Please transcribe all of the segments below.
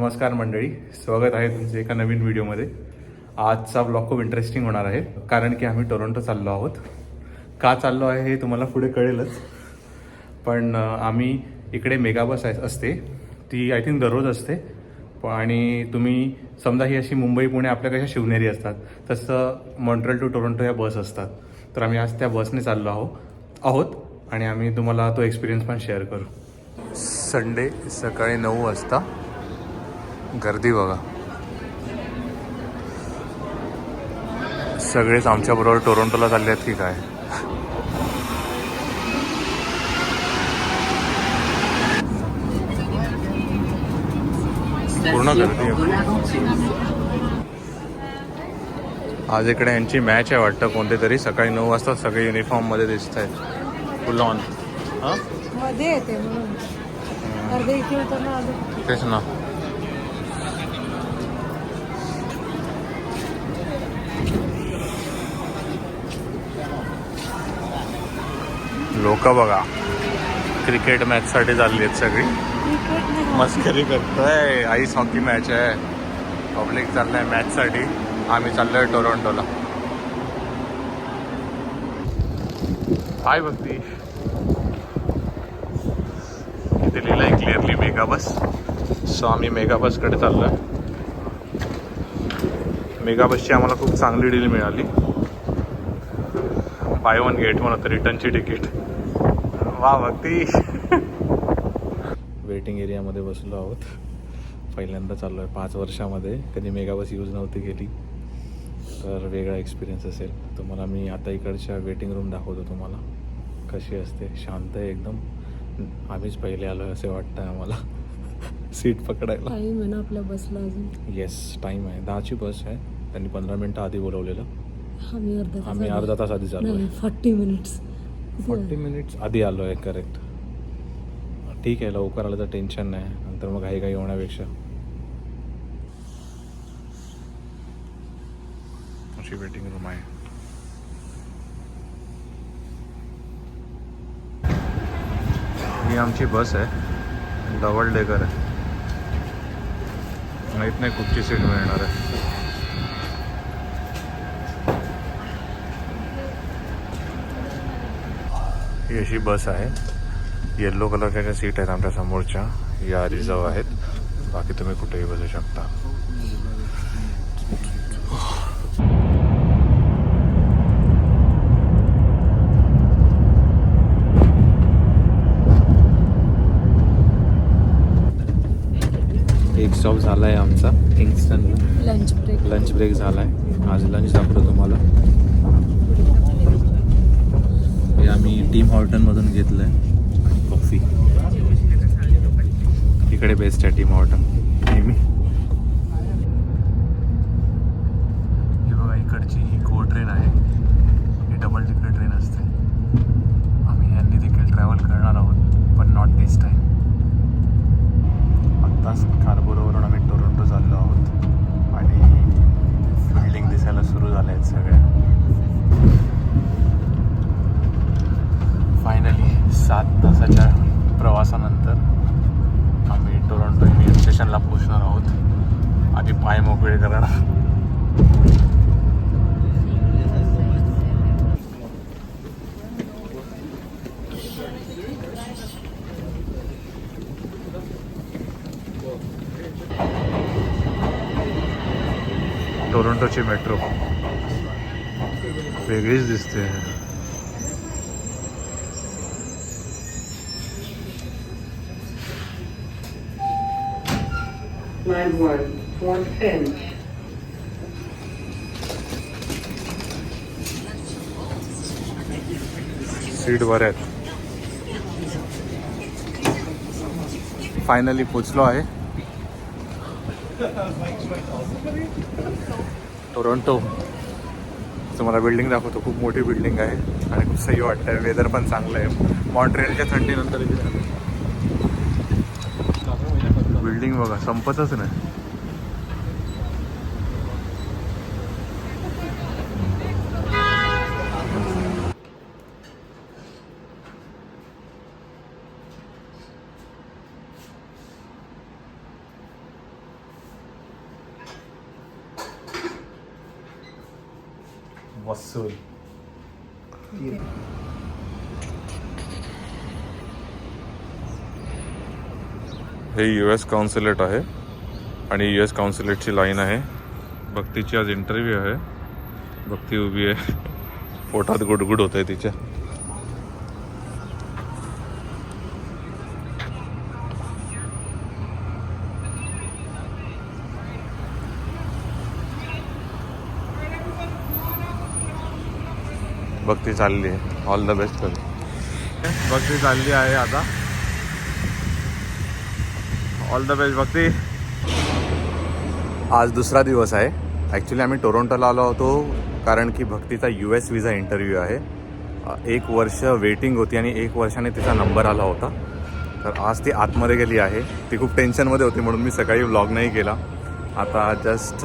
नमस्कार मंडळी स्वागत आहे तुमचे एका नवीन व्हिडिओमध्ये. आजचा ब्लॉग खूप इंटरेस्टिंग होणार आहे कारण की आम्ही टोरंटो चाललो आहोत. का चाललो आहे हे तुम्हाला पुढे कळेलच पण आम्ही इकडे मेगा बस आहे असते. ती आय थिंक दररोज असते. आणि तुम्ही समजा ही अशी मुंबई पुणे आपल्या कशा शिवनेरी असतात तसं मॉन्ट्रल टू टोरंटो या बस असतात. तर आम्ही आज त्या बसने चाललो आहोत आहोत आणि आम्ही तुम्हाला तो एक्सपिरियन्स पण शेअर करू. संडे सकाळी नऊ वाजता गर्दी बघा. सगळेच आमच्याबरोबर टोरंटोला चालले आहेत की काय? पूर्ण गर्दी. आज इकडे यांची मॅच आहे वाटतं कोणते तरी सकाळी नऊ वाजता सगळे युनिफॉर्ममध्ये दिसत आहेत. फुल ऑन हां? तेच ना. लोक बघा. क्रिकेट मॅच साठी चालली आहेत सगळी. मस्करी करतोय. आईस हॉकी मॅच आहे. पब्लिक चाललंय मॅच साठी आम्ही चाललोय टोरंटोला. काय बघती इथे लिहिलंय क्लिअरली मेगा बस सो आम्ही मेगा बसकडे चाललोय. मेगा बसची आम्हाला खूप चांगली डील मिळाली. बाय वन गेट वन होतं. रिटर्नची तिकीट वा भक्ती. वेटिंग एरियामध्ये बसलो आहोत. पहिल्यांदा चाललो आहे पाच वर्षामध्ये. कधी मेगा बस यूज नव्हती केली तर वेगळा एक्सपिरियन्स असेल. तुम्हाला मी आता इकडच्या वेटिंग रूम दाखवतो तुम्हाला. कशी असते? शांत आहे एकदम. आम्हीच पहिले आलो आहे असे वाटतं आम्हाला. सीट पकडायला. टाईम आहे ना आपल्या बसला अजून. येस टाईम आहे. दहाची बस आहे. त्यांनी पंधरा मिनटं आधी बोलवलेलं. आम्ही अर्धा तास आम्ही आधी- अर्धा तास आधी चाललो नाही आहे फॉर्टी मिनिट्स फोर्टी मिनिट्स आधी आलो आहे करेक्ट ठीक आहे लवकर आलं तर टेन्शन नाही. नंतर मग घाई घाई होण्यापेक्षा. अशी वेटिंग रूम आहे. ही आमची बस आहे. डबल डेकर आहे. माहीत नाही कुठची सीट मिळणार आहे. ही अशी बस आहे. येल्लो कलरच्या ज्या सीट आहेत आमच्या समोरच्या या रिझर्व आहेत. बाकी तुम्ही कुठेही बसू शकता. एक स्टॉप झाला आहे आमचा. किंगस्टनला लंच ब्रेक लंच ब्रेक झाला आहे आज लंच दाखवतो तुम्हाला. आम्ही टीम हॉर्टनमधून घेतलं आहे आणि कॉफी इकडे बेस्ट आहे टीम हॉर्टन नेहमी ही बघा इकडची ही गो ट्रेन आहे ही डबल तिकडे ट्रेन असते आम्ही यांनी देखील ट्रॅव्हल करणार आहोत पण नॉट दिस टाईम आत्ताच कार्बोरोवरून आम्ही टोरंटो चाललो आहोत आणि बिल्डिंग दिसायला सुरू झाल्या आहेत सगळ्या फायनली सात तासाच्या प्रवासानंतर आम्ही टोरंटो युनियन स्टेशनला पोहोचणार आहोत. आधी पाय मोकळे करणार टोरंटोची मेट्रो वेगळीच दिसते. Line 1, Fort Finch. सीट वर आहेत. फायनली पोचलो आहे. टोरंटो तुम्हाला बिल्डिंग दाखवतो. खूप मोठी बिल्डिंग आहे. आणि खूप सही वाटतं आहे वेदर पण चांगलं आहे. मॉन्ट्रेलच्या थंडीनंतर बिल्डिंग बघा संपतच नाही वसूल हे यू एस काउन्सिलेट आहे आणि यू एस काउन्सिलेटची लाईन आहे. भक्तीची आज इंटरव्ह्यू आहे. भक्ती उभी आहे. पोटात गुडगुड होत आहे तिच्या. भक्ती चालली आहे. ऑल द बेस्ट भक्ती चालली आहे आता. All the best Bhakti. आज दुसरा दिवस आहे. ॲक्च्युली आम्ही टोरोंटोला आलो होतो कारण की भक्तीचा यू एस विजा इंटरव्ह्यू आहे. एक वर्ष वेटिंग होती आणि एक वर्षाने तिचा नंबर आला होता. तर आज ती आतमध्ये गेली आहे. ती खूप टेन्शनमध्ये होती म्हणून मी सकाळी व्लॉग नाही केला. आता just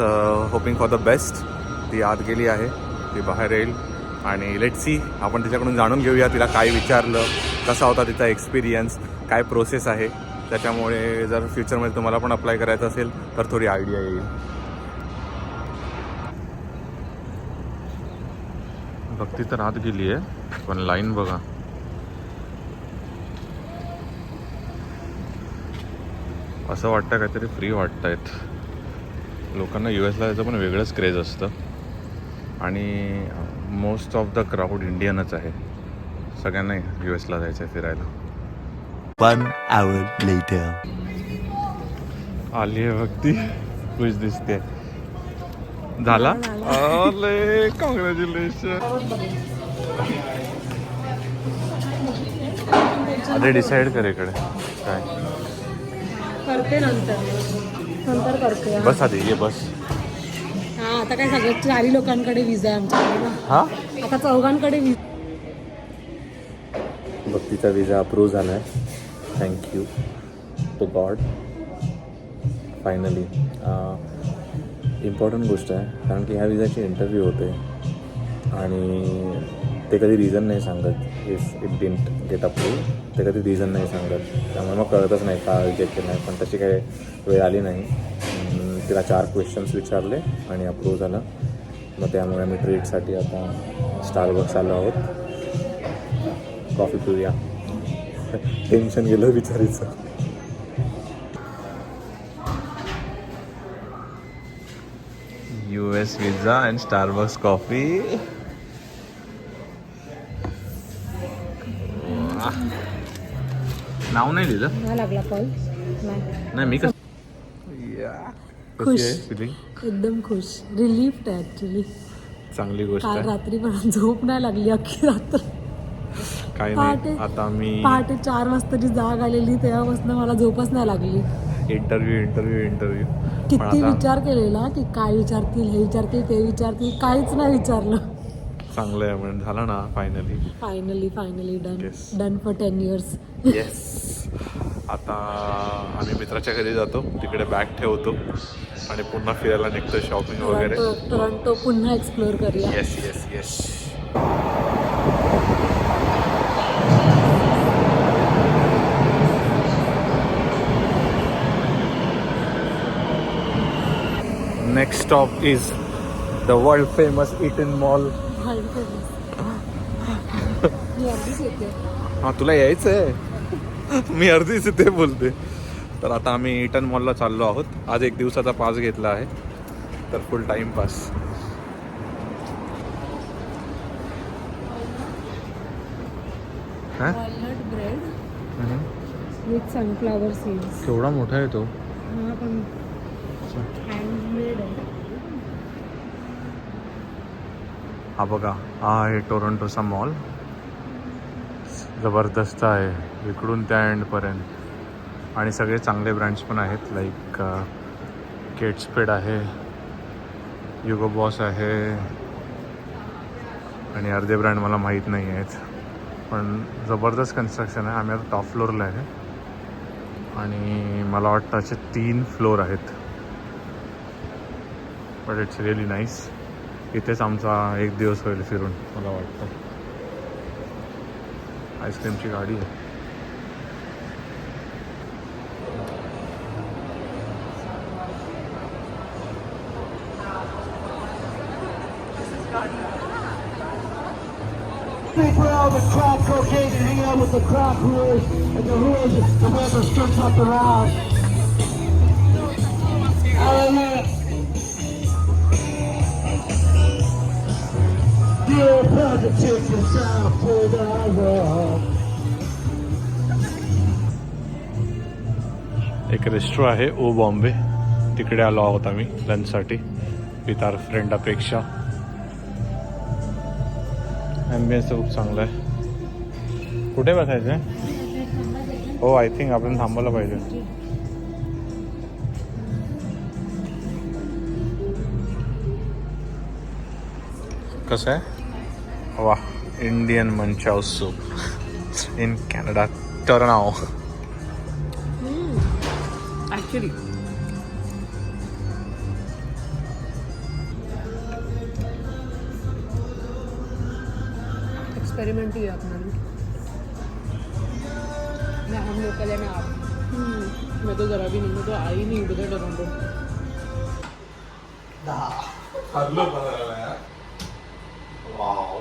hoping for the best ती आत गेली आहे. ती बाहेर येईल. आणि लेट सी आपण तिच्याकडून जाणून घेऊया तिला काय विचारलं कसा होता तिचा एक्सपिरियन्स काय प्रोसेस आहे. त्याच्यामुळे जर फ्युचरमध्ये तुम्हाला पण अप्लाय करायचं असेल तर थोडी आयडिया येईल. भक्ती तर आत गेली आहे पण लाईन बघा. असं वाटतं काहीतरी फ्री वाटतायत लोकांना यू एसला जायचं पण वेगळंच क्रेज असतं. आणि मोस्ट ऑफ द क्राऊड इंडियनच आहे. सगळ्यांना यू एसला जायचं आहे फिरायला. One hour later. आली आहे भक्ती. खुश दिसते. झाला? अरे कॉंग्रॅच्युलेशन अरे डिसाईड कर इकडे. काय? करते नंतर. नंतर करते. बस आधी ये बस. हा आता काय सगळं चारी लोकांकडे विजा आहे आमच्याकडे ना. हा? आता चौघांकडे विजा भक्तीचा विजा अप्रूव्ह झाला आहे thank you to God finally important गोष्ट आहे कारण की ह्या विजाची इंटरव्ह्यू होते. आणि ते कधी रिझन नाही सांगत. If it didn't get approve ते कधी रिझन नाही सांगत. त्यामुळे मग कळतच नाही का रिजेक्ट केलं नाही पण तशी काही वेळ आली नाही. तिला चार क्वेश्चन्स विचारले आणि अप्रूव्ह झालं. मग त्यामुळे आम्ही ट्रीटसाठी आता स्टारबक्स आलो आहोत. कॉफी पिऊया. टेन्शन गेलं विचारायचं U S visa and Starbucks coffee नाव नाही लिहिलं? नाही लागला कॉल नाही. नाही मी कसं खुश. फिलिंग एकदम खुश. रिलीफ आहे ऍक्च्युली चांगली गोष्ट रात्री पण झोप नाही लागली अख्खी रात्र. काही नाही. आता मी पहाटे चार वाजताची जाग आलेली तेव्हापासून मला झोपच नाही लागली. इंटरव्ह्यू इंटरव्ह्यू इंटरव्ह्यू किती विचार केलेला की काय विचारतील हे विचारतील ते विचारतील काहीच नाही विचारलं. चांगलं आहे म्हणजे झालं ना finally finally finally done. Done for ten years yes आता आम्ही मित्राच्या घरी जातो तिकडे बॅग ठेवतो आणि पुन्हा फिरायला निघतो शॉपिंग वगैरे. पुन्हा एक्सप्लोर करूया. Yes yes yes next stop is the world famous Eaton mall World famous. अगदीच येते. हा तुला यायचं आहे मी अर्धीच ते बोलते. तर आता आम्ही इटन मॉलला चाललो आहोत. आज एक दिवसाचा पास घेतला आहे. तर full time pass walnut bread with sunflower seeds केवढा मोठा आहे तो. हा पण हँडमेड आहे हा बघा हा आहे टोरंटोचा मॉल जबरदस्त आहे. इकडून त्या एंडपर्यंत आणि सगळे चांगले ब्रँड्स पण आहेत लाईक केट्सपेड uh, आहे युगो बॉस आहे आणि अर्धे ब्रँड मला माहीत नाही आहेत. पण जबरदस्त कन्स्ट्रक्शन आहे. आम्ही आता टॉप फ्लोअरला आहे. आणि मला वाटतं असे तीन फ्लोअर आहेत. बट इट्स रिअली नाईस इथेच आमचा एक दिवस होईल फिरून मला वाटतं आईस्क्रीमची गाडी आहे all the crack cocaine and hang out with the crack whores and the whores that wear their skirts up their ass. Hallelujah. Dear positive take yourself for the world. एक रेस्टो आहे ओ बॉम्बे. तिकडे आलो आहोत आम्ही लंचसाठी with our friend Apeksha. Ambience खूप चांगलं आहे. कुठे बसायचं आहे? हो आय थिंक आपण थांबायला पाहिजे. कसं आहे? वा Indian manchow soup in Canada टर्नाव experiment किया अपना मैं हम लोग के लिए मैं आप। मैं तो जरा भी नहीं मैं तो आई नहीं उधर टोरंटो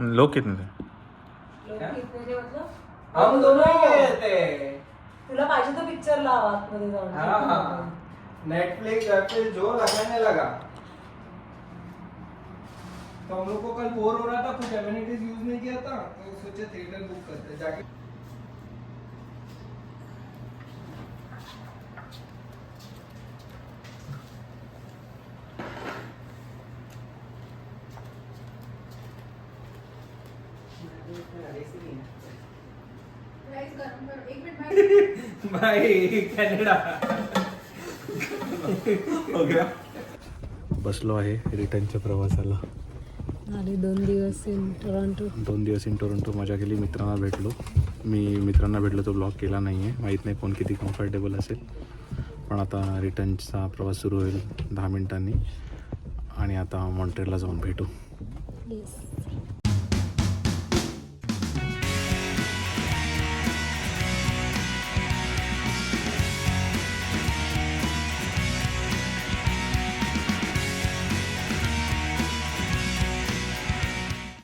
लोग कितने थे हम दोनों ही गए थे तुला पाहिजे तो पिक्चर लाव आतमध्ये जाऊन. हाँ हाँ नेटफ्लिक्स वेटफ्लिक्स जो लगाने लगा. तो हम लोग को कल बोर हो रहा था कुछ एमिनिटीज यूज नहीं किया था तो सोचे थिएटर बुक करते जाके हो बसलो आहे रिटर्नच्या प्रवासाला. आणि दोन दिवस इन टोरंटो दोन दिवस इन टोरंटो मजा केली मित्रांना भेटलो. मी मित्रांना भेटलो तो ब्लॉग केला नाही आहे माहीत नाही कोण किती कम्फर्टेबल असेल. पण आता रिटर्नचा प्रवास सुरू होईल दहा मिनिटांनी. आणि आता मॉन्ट्रेलला जाऊन भेटू. येस